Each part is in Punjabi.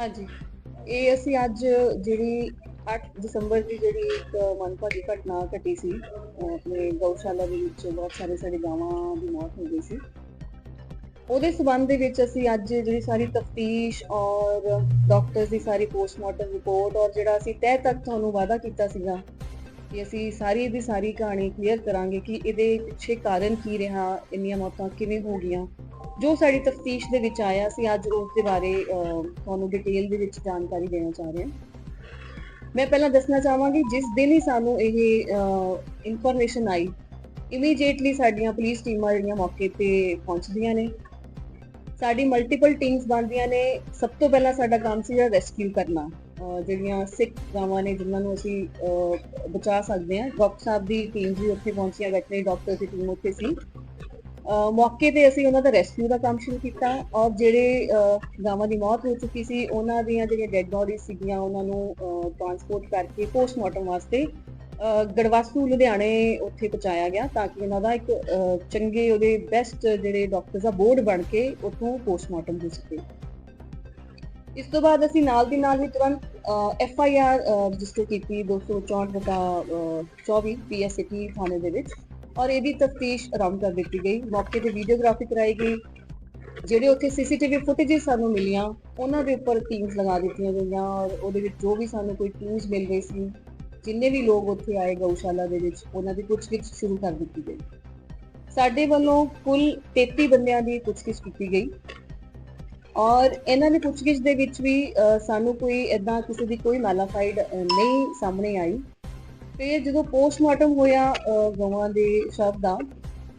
ਹਾਂਜੀ। ਇਹ ਅਸੀਂ ਅੱਜ ਜਿਹੜੀ 8 ਦਸੰਬਰ ਦੀ ਜਿਹੜੀ ਇੱਕ ਮਨਭਾਗੀ ਘਟਨਾ ਘਟੀ ਸੀ ਆਪਣੇ ਗਊਸ਼ਾਲਾ ਦੇ ਵਿੱਚ ਬਹੁਤ ਸਾਰੇ ਸਾਡੇ ਗਾਵਾਂ ਦੀ ਮੌਤ ਹੋ ਗਈ ਸੀ। ਉਹਦੇ ਸਬੰਧ ਦੇ ਵਿੱਚ ਅਸੀਂ ਅੱਜ ਜਿਹੜੀ ਸਾਰੀ ਤਫਤੀਸ਼ ਔਰ ਡਾਕਟਰਸ ਦੀ ਸਾਰੀ ਪੋਸਟਮਾਰਟਮ ਰਿਪੋਰਟ ਔਰ ਜਿਹੜਾ ਅਸੀਂ ਤਹਿ ਤੱਕ ਤੁਹਾਨੂੰ ਵਾਅਦਾ ਕੀਤਾ ਸੀਗਾ ਕਿ ਅਸੀਂ ਸਾਰੀ ਦੀ ਸਾਰੀ ਕਹਾਣੀ ਕਲੀਅਰ ਕਰਾਂਗੇ ਕਿ ਇਹਦੇ ਪਿੱਛੇ ਕਾਰਨ ਕੀ ਰਿਹਾ, ਇੰਨੀਆਂ ਮੌਤਾਂ ਕਿਵੇਂ ਹੋ ਗਈਆਂ। ਜੋ ਸਾਡੀ ਤਫਤੀਸ਼ ਦੇ ਵਿੱਚ ਆਇਆ ਸੀ, ਅੱਜ ਉਸ ਦੇ ਬਾਰੇ ਤੁਹਾਨੂੰ ਡਿਟੇਲ ਦੇ ਵਿੱਚ ਜਾਣਕਾਰੀ ਦੇਣਾ ਚਾਹ ਰਹੇ ਹਾਂ। ਮੈਂ ਪਹਿਲਾਂ ਦੱਸਣਾ ਚਾਹਾਂਗੀ, ਜਿਸ ਦਿਨ ਹੀ ਸਾਨੂੰ ਇਹ ਇਨਫੋਰਮੇਸ਼ਨ ਆਈ ਇਮੀਡੀਏਟਲੀ ਸਾਡੀਆਂ ਪੁਲਿਸ ਟੀਮਾਂ ਜਿਹੜੀਆਂ ਮੌਕੇ ਤੇ ਪਹੁੰਚਦੀਆਂ ਨੇ, ਸਾਡੀ ਮਲਟੀਪਲ ਟੀਮਸ ਬਣਦੀਆਂ ਨੇ, ਸਭ ਤੋਂ ਪਹਿਲਾਂ ਸਾਡਾ ਕੰਮ ਸੀ ਰੈਸਕਿਊ ਕਰਨਾ। ਜਿਹੜੀਆਂ ਸਿੱਖ ਗਾਵਾਂ ਨੇ, ਜਿਨ੍ਹਾਂ ਨੂੰ ਅਸੀਂ ਬਚਾ ਸਕਦੇ ਹਾਂ। ਡਾਕਟਰ ਸਾਹਿਬ ਦੀ ਟੀਮ ਵੀ ਉੱਥੇ ਪਹੁੰਚੀ ਹੈ ਵੈਟਰਨਰੀ ਡਾਕਟਰ ਦੀ ਟੀਮ ਉੱਥੇ ਸੀ। ਮੌਕੇ ਤੇ ਅਸੀਂ ਉਹਨਾਂ ਦਾ ਰੈਸਕਿਊ ਦਾ ਕੰਮ ਸ਼ੁਰੂ ਕੀਤਾ ਔਰ ਜਿਹੜੇ ਗਾਵਾਂ ਦੀ ਮੌਤ ਹੋ ਚੁੱਕੀ ਸੀ ਉਹਨਾਂ ਦੀਆਂ ਜਿਹੜੀਆਂ ਡੈੱਡ ਬੋਡੀਜ਼ ਸੀਗੀਆਂ ਉਹਨਾਂ ਨੂੰ ਟਰਾਂਸਪੋਰਟ ਕਰਕੇ ਪੋਸਟਮਾਰਟਮ ਵਾਸਤੇ ਗੜਵਾਸੂ ਲੁਧਿਆਣੇ ਉੱਥੇ ਪਹੁੰਚਾਇਆ ਗਿਆ ਤਾਂ ਕਿ ਉਹਨਾਂ ਦਾ ਇੱਕ ਚੰਗੇ ਉਹਦੇ ਬੈਸਟ ਜਿਹੜੇ ਡਾਕਟਰਸ ਆ ਬੋਰਡ ਬਣ ਕੇ ਉੱਥੋਂ ਪੋਸਟਮਾਰਟਮ ਹੋ ਸਕੇ। ਇਸ ਤੋਂ ਬਾਅਦ ਅਸੀਂ ਨਾਲ ਦੀ ਨਾਲ ਹੀ ਤੁਰੰਤ ਐਫ ਆਈ ਆਰ ਰਜਿਸਟਰ ਕੀਤੀ 264 ਬਟਾ ਅਹ, 24 ਪੀਐਸਟੀ ਥਾਣੇ ਦੇ ਵਿੱਚ। ਔਰ ਇਹਦੀ ਤਫਤੀਸ਼ ਆਰੰਭ ਕਰ ਦਿੱਤੀ ਗਈ। ਮੌਕੇ ਤੇ ਵੀਡੀਓਗ੍ਰਾਫੀ ਕਰਾਈ ਗਈ। ਜਿਹੜੇ ਉੱਥੇ ਸੀਸੀਟੀਵੀ ਫੁਟੇजेस ਸਾਨੂੰ ਮਿਲੀਆਂ, ਉਹਨਾਂ ਦੇ ਉੱਪਰ ਟੀਮਸ ਲਗਾ ਦਿੱਤੀਆਂ ਗਈਆਂ ਔਰ ਉਹਦੇ ਵਿੱਚ ਜੋ ਵੀ ਸਾਨੂੰ ਕੋਈ ਟੀਮਸ ਮਿਲ ਗਈ ਸੀ, ਜਿੰਨੇ ਵੀ ਲੋਕ ਉੱਥੇ ਆਏ ਗਊਸ਼ਾਲਾ ਦੇ ਵਿੱਚ, ਉਹਨਾਂ ਦੀ ਪੁੱਛਗਿੱਛ ਸ਼ੁਰੂ ਕਰ ਦਿੱਤੀ ਗਈ। ਸਾਡੇ ਵੱਲੋਂ ਕੁੱਲ 33 ਬੰਦਿਆਂ ਦੀ ਪੁੱਛਗਿੱਛ ਕੀਤੀ ਗਈ। ਔਰ ਇਹਨਾਂ ਦੀ ਪੁੱਛਗਿੱਛ ਦੇ ਵਿੱਚ ਵੀ ਸਾਨੂੰ ਕੋਈ ਇਦਾਂ ਕਿਸੇ ਦੀ ਕੋਈ ਮੈਲਾਫਾਈਡ ਨਹੀਂ ਸਾਹਮਣੇ ਆਈ। ਤੇ ਜਦੋਂ ਪੋਸਟਮਾਰਟਮ ਹੋਇਆ ਗਵਾਂ ਦੇ ਸ਼ਵ ਦਾ,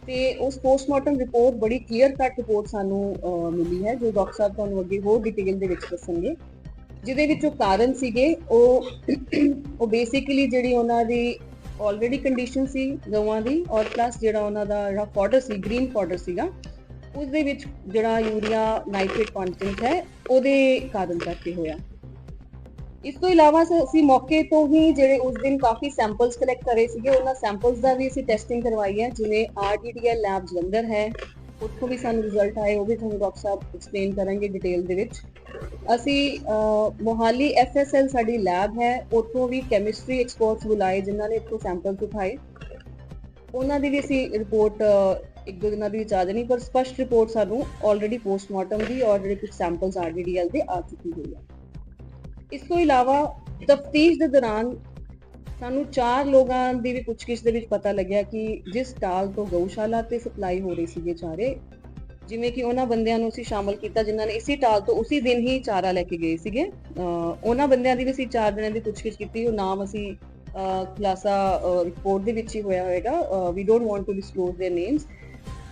ਤੇ ਉਸ ਪੋਸਟਮਾਰਟਮ ਰਿਪੋਰਟ ਬੜੀ ਕਲੀਅਰ ਕੱਟ ਰਿਪੋਰਟ ਸਾਨੂੰ ਮਿਲੀ ਹੈ, ਜੋ ਡਾਕਟਰ ਸਾਹਿਬ ਤੁਹਾਨੂੰ ਅੱਗੇ ਹੋਰ ਡਿਟੇਲ ਦੇ ਵਿੱਚ ਦੱਸਣਗੇ। ਜਿਹਦੇ ਵਿੱਚ ਉਹ ਕਾਰਨ ਸੀਗੇ, ਉਹ ਉਹ ਬੇਸਿਕਲੀ ਜਿਹੜੀ ਉਹਨਾਂ ਦੀ ਆਲਰੇਡੀ ਕੰਡੀਸ਼ਨ ਸੀ ਗਵਾਂ ਦੀ, ਔਰ ਪਲੱਸ ਜਿਹੜਾ ਉਹਨਾਂ ਦਾ ਜਿਹੜਾ ਪਾਊਡਰ ਸੀ ਗ੍ਰੀਨ ਪਾਊਡਰ ਸੀਗਾ ਉਸ ਦੇ ਵਿੱਚ ਜਿਹੜਾ ਯੂਰੀਆ ਨਾਈਟ੍ਰੇਟ ਕੰਟੈਂਟ ਹੈ, ਉਹਦੇ ਕਾਰਨ ਕਰਕੇ ਹੋਇਆ। ਇਸ ਤੋਂ ਇਲਾਵਾ ਸ- ਅਸੀਂ ਮੌਕੇ ਤੋਂ ਹੀ ਜਿਹੜੇ ਉਸ ਦਿਨ ਕਾਫੀ ਸੈਂਪਲਸ ਕਲੈਕਟ ਕਰੇ ਸੀਗੇ ਉਹਨਾਂ ਸੈਂਪਲਸ ਦਾ ਵੀ ਅਸੀਂ ਟੈਸਟਿੰਗ ਕਰਵਾਈ ਹੈ ਜਿਵੇਂ ਆਰਡੀਡੀਐਲ ਲੈਬ ਜਲੰਧਰ ਹੈ ਉੱਥੋਂ ਵੀ ਸਾਨੂੰ ਰਿਜ਼ਲਟ ਆਏ ਉਹ ਵੀ ਤੁਹਾਨੂੰ ਡਾਕਟਰ ਸਾਹਿਬ ਐਕਸਪਲੇਨ ਕਰਾਂਗੇ ਡਿਟੇਲ ਦੇ ਵਿੱਚ। ਅਸੀਂ ਅਹ, ਮੋਹਾਲੀ ਐਫਐਸਐਲ ਸਾਡੀ ਲੈਬ ਹੈ ਉੱਥੋਂ ਵੀ ਕੈਮਿਸਟਰੀ ਐਕਸਪਰਟਸ ਬੁਲਾਏ ਜਿਨ੍ਹਾਂ ਨੇ ਇੱਥੋਂ ਸੈਂਪਲਸ ਉਠਾਏ। ਉਹਨਾਂ ਦੀ ਵੀ ਅਸੀਂ ਰਿਪੋਰਟ ਇੱਕ ਦੋ ਦਿਨਾਂ ਦੇ ਵਿੱਚ ਆ ਜਾਣੀ ਪਰ ਸਪਸ਼ਟ ਰਿਪੋਰਟ ਸਾਨੂੰ ਆਲਰੇਡੀ ਪੋਸਟਮਾਰਟਮ ਦੀ ਔਰ ਜਿਹੜੇ ਕੁਝ ਸੈਂਪਲਸ ਆਰਡੀਡੀਐਲ ਦੇ ਆ ਚੁੱਕੀ ਹੋਈ ਹੈ। ਇਸ ਤੋਂ ਇਲਾਵਾ ਤਫਤੀਸ਼ ਦੇ ਦੌਰਾਨ ਸਾਨੂੰ ਚਾਰ ਲੋਕਾਂ ਦੀ ਵੀ ਪੁੱਛਗਿੱਛ ਦੇ ਵਿੱਚ ਪਤਾ ਲੱਗਿਆ ਕਿ ਜਿਸ ਟਾਲ ਤੋਂ ਗਊਸ਼ਾਲਾ ਤੇ ਸਪਲਾਈ ਹੋ ਰਹੀ ਸੀਗੇ ਚਾਰੇ ਜਿਵੇਂ ਕਿ ਉਹਨਾਂ ਬੰਦਿਆਂ ਨੂੰ ਅਸੀਂ ਸ਼ਾਮਲ ਕੀਤਾ ਜਿਨ੍ਹਾਂ ਨੇ ਇਸੇ ਟਾਲ ਤੋਂ ਉਸੇ ਦਿਨ ਹੀ ਚਾਰਾ ਲੈ ਕੇ ਗਏ ਸੀਗੇ ਅਹ ਉਹਨਾਂ ਬੰਦਿਆਂ ਦੀ ਵੀ ਅਸੀਂ ਚਾਰ ਦਿਨਾਂ ਦੀ ਪੁੱਛਗਿੱਛ ਕੀਤੀ ਉਹ ਨਾਮ ਅਸੀਂ ਅਹ ਖੁਲਾਸਾ ਰਿਪੋਰਟ ਦੇ ਵਿੱਚ ਹੀ ਹੋਇਆ ਹੋਏਗਾ we don't want to disclose their names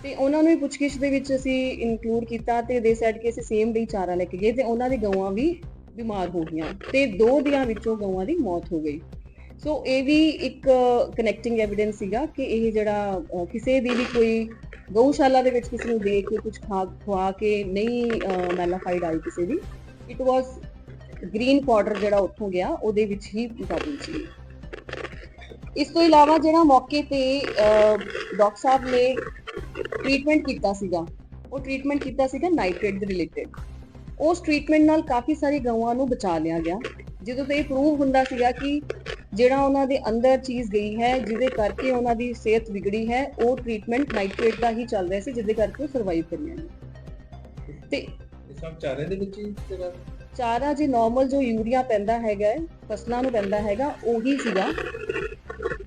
ਤੇ ਉਹਨਾਂ ਨੂੰ ਵੀ ਪੁੱਛਗਿੱਛ ਦੇ ਵਿੱਚ ਅਸੀਂ ਇਨਕਲੂਡ ਕੀਤਾ ਤੇ ਦੇ ਸੈਡ ਕਿ ਅਸੀਂ ਸੇਮ ਡੇ ਚਾਰਾ ਲੈ ਕੇ ਗਏ ਤੇ ਉਹਨਾਂ ਦੀ ਗਊਆਂ ਵੀ ਬਿਮਾਰ ਹੋ ਗਈਆਂ ਤੇ ਦੋ ਦਿਨਾਂ ਵਿੱਚੋਂ ਗਊਆਂ ਦੀ ਮੌਤ ਹੋ ਗਈ। ਸੋ ਇਹ ਵੀ ਇੱਕ ਕਨੈਕਟਿੰਗ ਐਵੀਡੈਂਸ ਸੀਗਾ ਕਿ ਇਹ ਜਿਹੜਾ ਕਿਸੇ ਦੀ ਵੀ ਕੋਈ ਗਊਸ਼ਾਲਾ ਦੇ ਵਿੱਚ ਕਿਸੇ ਨੂੰ ਦੇ ਕੇ ਕੁਝ ਖਾ ਖਵਾ ਕੇ ਨਹੀਂ ਮੈਲਾਫਾਈਡ ਆਈ ਕਿਸੇ ਦੀ ਇਟ ਵਾਸ ਗ੍ਰੀਨ ਪਾਊਡਰ ਜਿਹੜਾ ਉੱਥੋਂ ਗਿਆ, ਉਹਦੇ ਵਿੱਚ ਹੀ ਪ੍ਰੋਬਲਮ ਸੀ। ਇਸ ਤੋਂ ਇਲਾਵਾ ਜਿਹੜਾ ਮੌਕੇ ਤੇ ਡਾਕਟਰ ਸਾਹਿਬ ਨੇ ਟ੍ਰੀਟਮੈਂਟ ਕੀਤਾ ਸੀਗਾ, ਉਹ ਟ੍ਰੀਟਮੈਂਟ ਕੀਤਾ ਸੀਗਾ ਨਾਈਟ੍ਰੇਟ ਦੇ ਰਿਲੇਟਡ ਉਸ ਟ੍ਰੀਟਮੈਂਟ ਨਾਲ ਕਾਫੀ ਸਾਰੀ ਗਊਆਂ ਨੂੰ ਬਚਾ ਲਿਆ ਗਿਆ। ਜਦੋਂ ਤੇ ਇਹ ਪ੍ਰੂਵ ਹੁੰਦਾ ਸੀਗਾ ਕਿ ਜਿਹੜਾ ਉਹਨਾਂ ਦੇ ਅੰਦਰ ਚੀਜ਼ ਗਈ ਹੈ ਜਿਹਦੇ ਕਰਕੇ ਉਹਨਾਂ ਦੀ ਸਿਹਤ ਵਿਗੜੀ ਹੈ ਉਹ ਟ੍ਰੀਟਮੈਂਟ ਨਾਈਟ੍ਰੇਟ ਦਾ ਹੀ ਚੱਲ ਰਿਹਾ ਸੀ ਜਿਹਦੇ ਕਰਕੇ ਉਹ ਸਰਵਾਈਵ ਕਰੀਆਂ ਨੇ ਤੇ ਇਹ ਸਭ ਚਾਰੇ ਦੇ ਵਿੱਚ ਹੀ ਤੇਰਾ ਚਾਰਾ ਜੇ ਨਾਰਮਲ ਜੋ ਯੂਰੀਆ ਪੈਂਦਾ ਹੈਗਾ ਫਸਲਾਂ ਨੂੰ ਪੈਂਦਾ ਹੈਗਾ ਉਹੀ ਸੀਗਾ।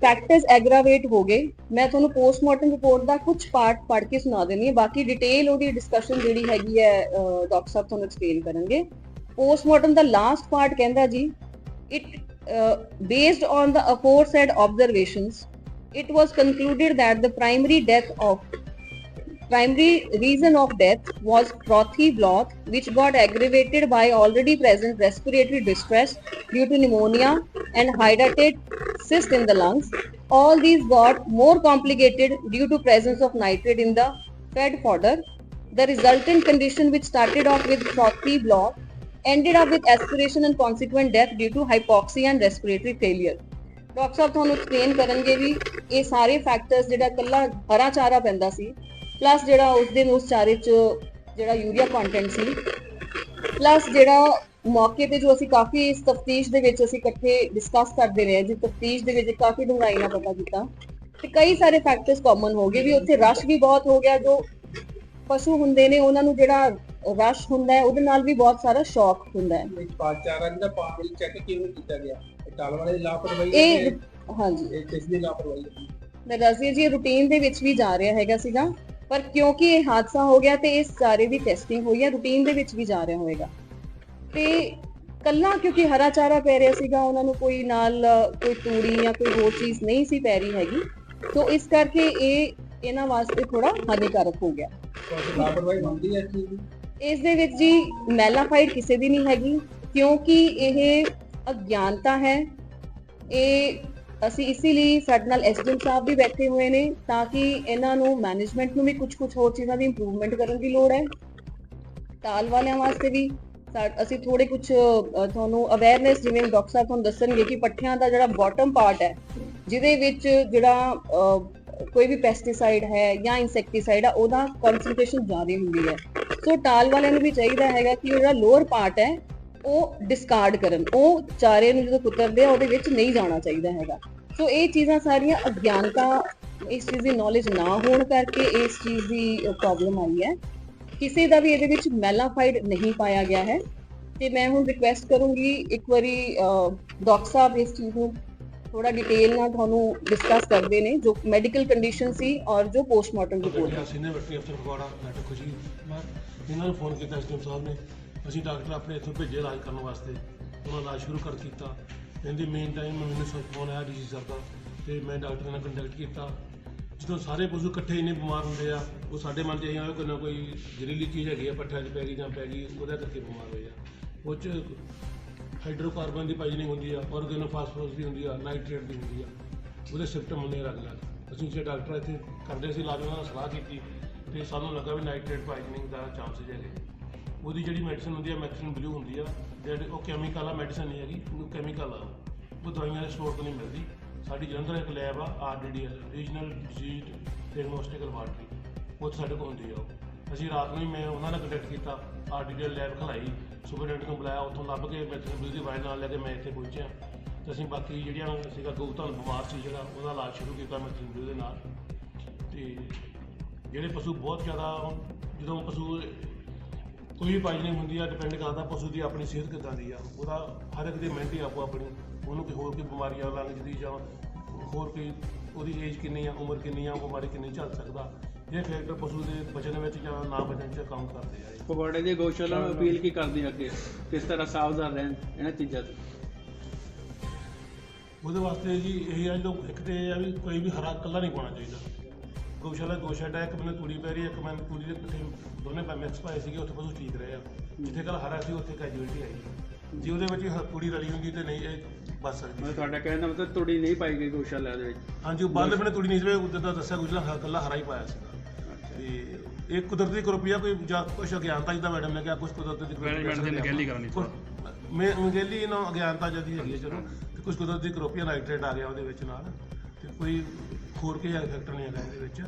ਫੈਕਟਰਸ ਐਗਰਾਵੇਟ ਹੋ ਗਏ। ਮੈਂ ਤੁਹਾਨੂੰ ਪੋਸਟਮਾਰਟਮ ਰਿਪੋਰਟ ਦਾ ਕੁਝ ਪਾਰਟ ਪੜ੍ਹ ਕੇ ਸੁਣਾ ਦੇਣੀ ਹੈ। ਬਾਕੀ ਡਿਟੇਲ ਉਹਦੀ ਡਿਸਕਸ਼ਨ ਜਿਹੜੀ ਹੈਗੀ ਹੈ ਡਾਕਟਰ ਸਾਹਿਬ ਤੁਹਾਨੂੰ ਐਕਸਪਲੇਨ ਕਰਨਗੇ। ਪੋਸਟਮਾਰਟਮ ਦਾ ਲਾਸਟ ਪਾਰਟ ਕਹਿੰਦਾ ਜੀ it based on the aforesaid observations, it was concluded that the primary death of primary reason of death was frothy blood which got aggravated by already present respiratory distress due to pneumonia and hydrated cyst in the lungs all these got more complicated due to presence of nitrate in the fed fodder the resultant condition which started off with frothy blood ended up with aspiration and consequent death due to hypoxia and respiratory failure doctor ਸਾਹਿਬ ਤੁਹਾਨੂੰ ਐਕਸਪਲੇਨ ਕਰਨਗੇ ਵੀ ਇਹ ਸਾਰੇ ਫੈਕਟਰਸ ਜਿਹੜਾ ਕੱਲਾ ਹਰਾ ਚਾਰਾ ਪੈਂਦਾ ਸੀ ਪਲੱਸ ਜਿਹੜਾ ਉਸ ਦਿਨ ਉਸ ਚਾਰੇ ਚ ਜਿਹੜਾ ਯੂਰੀਆ ਕੰਟੈਂਟ ਸੀ ਪਲੱਸ ਜਿਹੜਾ ਮੌਕੇ ਤੇ ਜੋ ਅਸੀਂ ਕਾਫੀ ਇਸ ਤਫਤੀਸ਼ ਦੇ ਵਿੱਚ ਅਸੀਂ ਇਕੱਠੇ ਡਿਸਕਸ ਕਰਦੇ ਰਹੇ ਜੀ ਤਫਤੀਸ਼ ਦੇ ਵਿੱਚ ਕਾਫੀ ਡੂੰਘਾਈ ਨਾਲ ਪਤਾ ਕੀਤਾ ਤੇ ਕਈ ਸਾਰੇ ਫੈਕਟਰਸ ਕਾਮਨ ਹੋ ਗਏ ਵੀ ਉੱਥੇ ਰਸ਼ ਵੀ ਬਹੁਤ ਹੋ ਗਿਆ ਜੋ ਪਸ਼ੂ ਹੁੰਦੇ ਨੇ ਉਹਨਾਂ ਨੂੰ ਜਿਹੜਾ ਰਸ਼ ਹੁੰਦਾ ਹੈ ਉਹਦੇ ਨਾਲ ਵੀ ਬਹੁਤ ਸਾਰਾ ਸ਼ੌਕ ਹੁੰਦਾ ਹੈ। ਇੱਕ ਪਾਸ ਚਾਰਾਂ ਦਾ ਪਾਣੀ ਚੈੱਕ ਕਿਵੇਂ ਕੀਤਾ ਗਿਆ? ਇਹ ਟਾਲ ਵਾਲੇ ਦੀ ਲਾਪਰਵਾਹੀ ਇਹ ਹਾਂਜੀ। ਇਹ ਕਿਸ ਦੀ ਲਾਪਰਵਾਹੀ ਹੈ? ਹਾਂ ਜੀ ਰੂਟੀਨ ਦੇ ਵਿੱਚ ਵੀ ਜਾ ਰਿਹਾ ਹੈਗਾ ਸੀਗਾ। ਪਰ ਕਿਉਂਕਿ ਇਹ ਹਾਦਸਾ ਹੋ ਗਿਆ ਤੇ ਇਸ ਸਾਰੇ ਦੀ ਟੈਸਟਿੰਗ ਹੋਈ ਹੈ ਰੂਟੀਨ ਦੇ ਵਿੱਚ ਵੀ ਜਾ ਰਿਹਾ ਹੋਵੇਗਾ ਤੇ ਕੱਲਾ ਕਿਉਂਕਿ ਹਰਾ ਚਾਰਾ ਪੈ ਰਿਹਾ ਸੀਗਾ ਉਹਨਾਂ ਨੂੰ ਕੋਈ ਨਾਲ ਕੋਈ ਤੂੜੀ ਜਾਂ ਕੋਈ ਹੋਰ ਚੀਜ਼ ਨਹੀਂ ਸੀ ਪੈ ਰਹੀ ਹੈਗੀ। ਸੋ ਇਸ ਕਰਕੇ ਇਹ ਇਹਨਾਂ ਵਾਸਤੇ ਥੋੜਾ ਹਾਨੀਕਾਰਕ ਹੋ ਗਿਆ। ਲਾਪਰਵਾਹੀ ਹੁੰਦੀ ਹੈ ਇਸ ਚੀਜ਼ ਦੀ? ਇਸ ਦੇ ਵਿੱਚ ਜੀ ਮੈਲਾਫਾਈਡ ਕਿਸੇ ਦੀ ਨਹੀਂ ਹੈਗੀ ਕਿਉਂਕਿ ਇਹ ਅਗਿਆਨਤਾ ਹੈ। ਇਹ ਅਸੀਂ ਇਸੇ ਲਈ ਸਾਡੇ ਨਾਲ ਐਸਡੀਐਮ ਸਾਹਿਬ ਵੀ ਬੈਠੇ ਹੋਏ ਨੇ ਤਾਂ ਕਿ ਇਹਨਾਂ ਨੂੰ ਮੈਨੇਜਮੈਂਟ ਨੂੰ ਵੀ ਕੁਝ ਕੁਝ ਹੋਰ ਚੀਜ਼ਾਂ ਦੀ ਇੰਪਰੂਵਮੈਂਟ ਕਰਨ ਦੀ ਲੋੜ ਹੈ। ਤਾਲ ਵਾਲਿਆਂ ਵਾਸਤੇ ਵੀ ਸਾ- ਅਸੀਂ ਥੋੜੇ ਕੁਝ ਤੁਹਾਨੂੰ ਅਵੇਅਰਨੈਸ ਜਿਵੇਂ ਡਾਕਟਰ ਸਾਹਿਬ ਤੁਹਾਨੂੰ ਦੱਸਣਗੇ ਕਿ ਪੱਠਿਆਂ ਦਾ ਜਿਹੜਾ ਬਾਟਮ ਪਾਰਟ ਹੈ, ਜਿਹਦੇ ਵਿੱਚ ਜਿਹੜਾ ਕੋਈ ਵੀ ਪੈਸਟੀਸਾਈਡ ਹੈ ਜਾਂ ਇਨਸੈਕਟੀਸਾਈਡ ਆ, ਉਹਦਾ ਕਨਸੈਂਟ੍ਰੇਸ਼ਨ ਜ਼ਿਆਦਾ ਹੁੰਦੀ ਹੈ। ਸੋ ਟਾਲ ਵਾਲਿਆਂ ਨੂੰ ਵੀ ਚਾਹੀਦਾ ਹੈਗਾ ਕਿ ਉਹ ਜਿਹੜਾ ਲੋਅਰ ਪਾਰਟ ਹੈ, ਉਹ ਡਿਸਕਾਰਡ ਕਰਨ। ਉਹ ਚਾਰੇ ਨੂੰ ਜਦੋਂ ਕੁਤਰਦੇ ਆ, ਉਹਦੇ ਵਿੱਚ ਨਹੀਂ ਜਾਣਾ ਚਾਹੀਦਾ ਹੈਗਾ। ਸੋ ਇਹ ਚੀਜ਼ਾਂ ਸਾਰੀਆਂ ਅਗਿਆਨਤਾ, ਇਸ ਚੀਜ਼ ਦੀ ਨੌਲੇਜ ਨਾ ਹੋਣ ਕਰਕੇ ਇਸ ਚੀਜ਼ ਦੀ ਪ੍ਰੋਬਲਮ ਆਈ ਹੈ। ਕਿਸੇ ਦਾ ਵੀ ਇਹਦੇ ਵਿੱਚ ਮੈਲਾਫਾਈਡ ਨਹੀਂ ਪਾਇਆ ਗਿਆ ਹੈ। ਤੇ ਮੈਂ ਹੁਣ ਰਿਕੁਐਸਟ ਕਰੂੰਗੀ ਇੱਕ ਵਾਰੀ ਡਾਕਟਰ ਸਾਹਿਬ ਇਸ ਚੀਜ਼ ਨੂੰ ਥੋੜਾ ਡਿਟੇਲ ਨਾਲ ਤੁਹਾਨੂੰ ਡਿਸਕਸ ਕਰਦੇ ਨੇ, ਜੋ ਮੈਡੀਕਲ ਕੰਡੀਸ਼ਨ ਸੀ ਔਰ ਜੋ postmortem report report senior veterinary ਅਫਸਰ ਫਗਵਾੜਾ ਡਾਕਟਰ ਖੁਸ਼ੀ, ਮੈਂ ਇਹਨਾਂ ਨੂੰ ਫੋਨ ਕੀਤਾ, ਐਸਡੀਐਮ ਸਾਹਿਬ ਨੇ। ਅਸੀਂ ਡਾਕਟਰ ਆਪਣੇ ਇੱਥੋਂ ਭੇਜੇ ਇਲਾਜ ਕਰਨ ਵਾਸਤੇ। ਉਹਨਾਂ ਇਲਾਜ ਸ਼ੁਰੂ ਕਰ ਕੀਤਾ ਇਹਦੀ ਮੇਨ ਟਾਈਮ ਮੈਨੂੰ ਸਰ ਫੋਨ ਆਇਆ ਡੀਸੀ ਸਰ ਦਾ ਤੇ ਮੈਂ ਡਾਕਟਰ ਨਾਲ ਕੰਟੈਕਟ ਕੀਤਾ। ਜਦੋਂ ਸਾਰੇ ਪਸ਼ੂ ਇਕੱਠੇ ਇੰਨੇ ਬਿਮਾਰ ਹੁੰਦੇ ਆ, ਉਹ ਸਾਡੇ ਮਨ 'ਚ ਇਹ ਆ ਕੋਈ ਨਾ ਕੋਈ ਜ਼ਹਿਰੀਲੀ ਚੀਜ਼ ਹੈਗੀ ਆ, ਪੱਠਿਆਂ 'ਚ ਪੈ ਗਈ ਜਾਂ ਪੈ ਗਈ, ਉਹਦੇ ਕਰਕੇ ਬਿਮਾਰ ਹੋਏ ਆ। ਉਹ 'ਚ ਹਾਈਡਰੋਕਾਰਬਨ ਦੀ ਪਾਈਜ਼ਨਿੰਗ ਹੁੰਦੀ ਆ ਆਰਗੇਨੋਫਾਸਫੋਰਸ ਦੀ ਹੁੰਦੀ ਆ ਨਾਈਟ੍ਰੇਟ ਦੀ ਹੁੰਦੀ ਆ। ਉਹਦੇ ਸਿਮਟਮ ਹੁੰਦੇ ਅਲੱਗ ਅਲੱਗ। ਅਸੀਂ ਜੇ ਡਾਕਟਰ ਇੱਥੇ ਕਰਦੇ ਸੀ, ਇਲਾਜ ਉਹਨਾਂ ਨਾਲ ਸਲਾਹ ਕੀਤੀ ਤੇ ਸਾਨੂੰ ਲੱਗਾ ਵੀ ਨਾਈਟ੍ਰੇਟ ਪਾਈਜ਼ਨਿੰਗ ਦਾ ਚਾਂਸਸ ਹੈਗੇ ਉਹਦੀ ਜਿਹੜੀ ਮੈਡੀਸਨ ਹੁੰਦੀ ਆ ਮੈਕਸਿਨ ਬਲੂ ਹੁੰਦੀ ਆ ਜਿਹੜੀ ਉਹ ਕੈਮੀਕਲ ਆ ਮੈਡੀਸਨ ਨਹੀਂ ਹੈਗੀ। ਉਹ ਕੈਮੀਕਲ ਆ। ਉਹ ਦਵਾਈਆਂ ਦੇ ਸਟੋਰ ਤੋਂ ਨਹੀਂ ਮਿਲਦੀ। ਸਾਡੀ ਜਲੰਧਰ ਇੱਕ ਲੈਬ ਆ RDDL regional disease diagnostic laboratory ਉੱਥੇ ਸਾਡੇ ਕੋਲ ਹੁੰਦੀ ਆ ਉਹ। ਅਸੀਂ ਰਾਤ ਨੂੰ ਹੀ ਮੈਂ ਉਹਨਾਂ ਨਾਲ ਕੰਟੈਕਟ ਕੀਤਾ। ਆਰਡੀਡੀਐਲ ਲੈਬ ਖਲਾਈ। ਸੁਪਰਡੈਂਟ ਨੂੰ ਬੁਲਾਇਆ। ਉੱਥੋਂ ਲੱਭ ਕੇ ਮੈਥਨ ਬਲੂ ਦੀ ਵਾਇਰ ਨਾਲ ਲੈ ਕੇ ਮੈਂ ਇੱਥੇ ਪਹੁੰਚਿਆ। ਤੇ ਅਸੀਂ ਬਾਕੀ ਜਿਹੜੀਆਂ ਸੀਗਾ ਗਊਧਨ ਬਿਮਾਰ ਸੀ ਜਿਹੜਾ, ਉਹਦਾ ਇਲਾਜ ਸ਼ੁਰੂ ਕੀਤਾ ਮੈਥਨ ਬਲੂ ਦੇ ਨਾਲ। ਤੇ ਜਿਹੜੇ ਪਸ਼ੂ ਬਹੁਤ ਜ਼ਿਆਦਾ ਜਦੋਂ ਪਸ਼ੂ ਕੋਈ ਵੀ ਪਾਈਜ਼ਨਿੰਗ ਹੁੰਦੀ ਆ ਡਿਪੈਂਡ ਕਰਦਾ ਪਸ਼ੂ ਦੀ ਆਪਣੀ ਸਿਹਤ ਕਿੱਦਾਂ ਦੀ ਆ। ਉਹਦਾ ਹਰ ਇੱਕ ਦੀ ਮਿਹਨਤੀ ਆਪੋ ਆਪਣੀ ਉਹਨੂੰ ਕੋਈ ਹੋਰ ਕੋਈ ਬਿਮਾਰੀ ਆ ਲੰਘ ਦੀ ਜਾਂ ਹੋਰ ਕੋਈ ਉਹਦੀ ਏਜ ਕਿੰਨੀ ਆ ਉਮਰ ਕਿੰਨੀ ਆ ਉਹ ਬਿਮਾਰੀ ਕਿੰਨੀ ਝੱਲ ਸਕਦਾ। ਇਹ ਫੈਕਟਰ ਪਸ਼ੂ ਦੇ ਬਚਣ ਵਿੱਚ ਜਾਂ ਨਾ ਬਚਣ 'ਚ ਕਾਊਂਟ ਕਰਦੇ ਆ ਇਹ। ਪਕੌੜੇ ਦੀ ਗੋਸ਼ਾਲਾ ਨੂੰ ਅਪੀਲ ਕੀ ਕਰਦੀ ਅੱਗੇ? ਕਿਸ ਤਰ੍ਹਾਂ ਸਾਵਧਾਨ ਰਹਿਣ ਇਹਨਾਂ ਚੀਜ਼ਾਂ ਤੋਂ? ਉਹਦੇ ਵਾਸਤੇ ਜੀ ਇਹ ਆ ਜਦੋਂ ਇੱਕ ਤੇ ਆ ਵੀ ਕੋਈ ਵੀ ਹਰਾ ਕੱਲਾ ਨਹੀਂ ਪਾਉਣਾ ਚਾਹੀਦਾ। ਗਊਸ਼ਾਲਾ ਗੋਸ਼ਾਲਾ ਇੱਕ ਮੈਨੂੰ ਤੂੜੀ ਪੈ ਰਹੀ ਹੈ ਇੱਕ ਮੈਨੂੰ ਤੂੜੀ ਦੇ ਇਕੱਠੇ ਦੋਨੇ ਪਾ ਮਿਕਸ ਪਾਏ ਸੀਗੇ ਉੱਥੇ ਪਸ਼ੂ ਠੀਕ ਰਹੇ ਆ। ਜਿੱਥੇ ਕੱਲ ਹਰਾ ਸੀ ਉੱਥੇ ਕੈਜੂਅਲਟੀ ਆਈ। ਜੇ ਉਹਦੇ ਵਿੱਚ ਹੀ ਹ- ਤੂੜੀ ਰਲੀ ਹੁੰਦੀ ਤੇ ਨਹੀਂ ਇਹ ਬਚ ਸਕਦੀ। ਮੈਂ ਸੀ। ਤੁਹਾਡਾ ਕਹਿਣ ਦਾ ਮਤਲਬ ਤੁੜੀ ਨਹੀਂ ਪਾਈ ਗਈ ਗੋਸ਼ਾਲਾ ਦੇ ਵਿੱਚ? ਹਾਂਜੀ ਉਹ ਬੰਦ ਬਣੇ ਤੂੜੀ ਨਹੀਂ ਸੀ ਉਹਦੇ ਦਾ ਦੱਸਿਆ ਗੁਜਲਾ ਕੱਲਾ ਹਰਾ ਹੀ ਪਾਇਆ ਸੀਗਾ ਤੇ ਇਹ ਕੁਦਰਤੀ ਕਰੋਪੀਆ ਕੋਈ ਜਾਂ ਕੁਝ ਅਗਿਆਨਤਾ ਜਿੱਦਾਂ ਮੈਡਮ ਨੇ ਕਿਹਾ ਕੁਝ ਕੁਦਰਤੀ ਦੀ Management ਦੀ ਅਣਗਹਿਲੀ ਕਰਨੀ ਕੁਛ- ਮੈਂ ਅਣਗਹਿਲੀ ਇਹਨਾਂ ਅਗਿਆਨਤਾ ਜਦੀ ਹੈਗੀ ਹੈ ਚਲੋ। ਤੇ ਕੁਝ ਕੁਦਰਤੀ ਕਰੋਪੀਆ ਨਾਈਟ੍ਰੇਟ ਆ ਗਿਆ ਉਹਦੇ ਵਿੱਚ ਨਾਲ। ਤੇ ਕੋਈ ਹੋਰ ਕੋਈ ਫੈਕਟਰ ਨਹੀਂ ਹੈਗਾ ਇਹਦੇ ਵਿੱਚ।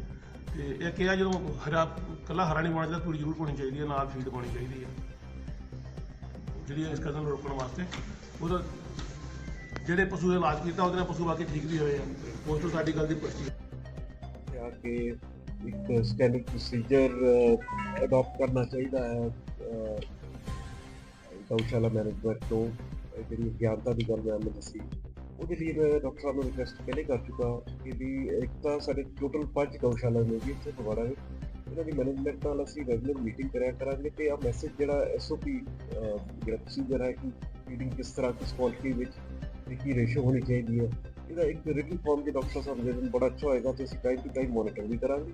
ਤੇ ਇਹ ਕਿਹਾ ਜਦੋਂ ਹਰਾ ਕੱਲਾ ਹਰਾ ਨਹੀਂ ਪਾਉਣਾ ਚਾਹੀਦਾ ਤੂੜੀ ਜ਼ਰੂਰ ਪਾਉਣੀ ਚਾਹੀਦੀ ਹੈ, ਨਾਲ ਫੀਡ ਪਾਉਣੀ ਚਾਹੀਦੀ ਹੈ। ਜਿਹੜੀ ਇਸ ਕਦਮ ਨੂੰ ਰੋਕਣ ਵਾਸਤੇ ਉਹਦਾ ਜਿਹੜੇ ਪਸ਼ੂ ਦਾ ਇਲਾਜ ਕੀਤਾ, ਉਹਦੇ ਨਾਲ ਪਸ਼ੂ ਬਾਕੀ ਠੀਕ ਵੀ ਹੋਏ ਆ। ਉਸ ਤੋਂ ਸਾਡੀ ਗੱਲ ਦੀ ਪੁਸ਼ਟੀ ਕਿਹਾ ਕਿ ਇੱਕ ਸਟੈਂਡਰਡ ਪ੍ਰੋਸੀਜਰ ਅਡਾਪਟ ਕਰਨਾ ਚਾਹੀਦਾ ਹੈ ਗਊਸ਼ਾਲਾ ਮੈਨੇਜਮੈਂਟ ਤੋਂ, ਜਿਹੜੀ ਗਿਆਨਤਾ ਦੀ ਗੱਲ ਮੈਂ ਦੱਸੀ। ਉਹਦੇ ਲਈ ਮੈਂ ਡਾਕਟਰ ਸਾਹਿਬ ਨੂੰ ਰਿਕਵੈਸਟ ਪਹਿਲੇ ਕਰ ਚੁੱਕਾ ਕਿ ਵੀ ਇੱਕ ਤਾਂ ਸਾਡੇ ਟੋਟਲ ਪੰਜ ਗਊਸ਼ਾਲਾ ਨੇ ਜੀ ਇੱਥੇ ਫਗਵਾੜਾ ਵਿੱਚ ਇਹਨਾਂ ਦੀ ਮੈਨੇਜਮੈਂਟ ਨਾਲ ਅਸੀਂ ਰੈਗੂਲਰ ਮੀਟਿੰਗ ਕਰਿਆ ਕਰਾਂਗੇ ਤੇ ਆ ਮੈਸੇਜ ਜਿਹੜਾ ਐਸਓਪੀ ਜਿਹੜਾ ਪ੍ਰੋਸੀਜਰ ਹੈ ਕਿ ਫੀਡਿੰਗ ਕਿਸ ਤਰ੍ਹਾਂ, ਕਿਸ ਕੁਆਲਿਟੀ ਵਿੱਚ, ਤੇ ਕੀ ਰੇਸ਼ੋ ਹੋਣੀ ਚਾਹੀਦੀ ਹੈ। ਇਹਦਾ ਇੱਕ ਰਿਟਨ ਫਾਰਮ ਦੇ ਡਾਕਟਰ ਸਾਹਿਬ ਦੇ ਦੇਣ ਬੜਾ ਅੱਛਾ ਹੋਏਗਾ ਤੇ ਅਸੀਂ ਟਾਈਮ ਟੂ ਟਾਈਮ ਮੋਨੀਟਰ ਵੀ ਕਰਾਂਗੇ।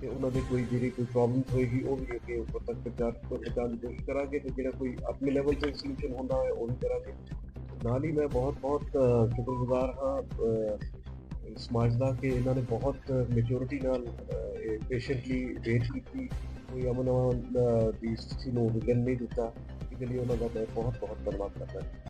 ਤੇ ਉਹਨਾਂ ਦੇ ਕੋਈ ਜਿਹੜੀ ਕੋਈ ਪ੍ਰੋਬਲਮ ਹੋਏਗੀ, ਉਹ ਵੀ ਅੱਗੇ ਉੱਪਰ ਤੱਕ ਪਹੁੰਚਾ ਪਹੁੰਚਾਉਣ ਦੀ ਕੋਸ਼ਿਸ਼ ਕਰਾਂਗੇ ਤੇ ਜਿਹੜਾ ਕੋਈ ਆਪਣੇ ਲੈਵਲ ਤੇ ਸੋਲੂਸ਼ਨ ਹੁੰਦਾ ਹੈ ਉਹ ਵੀ ਕਰਾਂਗੇ। ਨਾਲ ਹੀ ਮੈਂ ਬਹੁਤ ਬਹੁਤ ਸ਼ੁਕਰਗੁਜ਼ਾਰ ਹਾਂ ਸਮਾਜ ਦਾ ਕਿ ਇਹਨਾਂ ਨੇ ਬਹੁਤ ਮੈਚੁਰਿਟੀ ਨਾਲ ਪੇਸ਼ੈਂਟਲੀ ਵੇਟ ਕੀਤੀ। ਕੋਈ ਅਮਨ ਅਮਨ, ਦੀ ਸਥਿਤੀ ਨੂੰ ਵਿਗਨ ਨਹੀਂ ਦਿੱਤਾ। ਇਹਦੇ ਲਈ ਉਹਨਾਂ ਦਾ ਮੈਂ ਬਹੁਤ ਬਹੁਤ ਧੰਨਵਾਦ ਕਰਦਾ। ਹਾਂ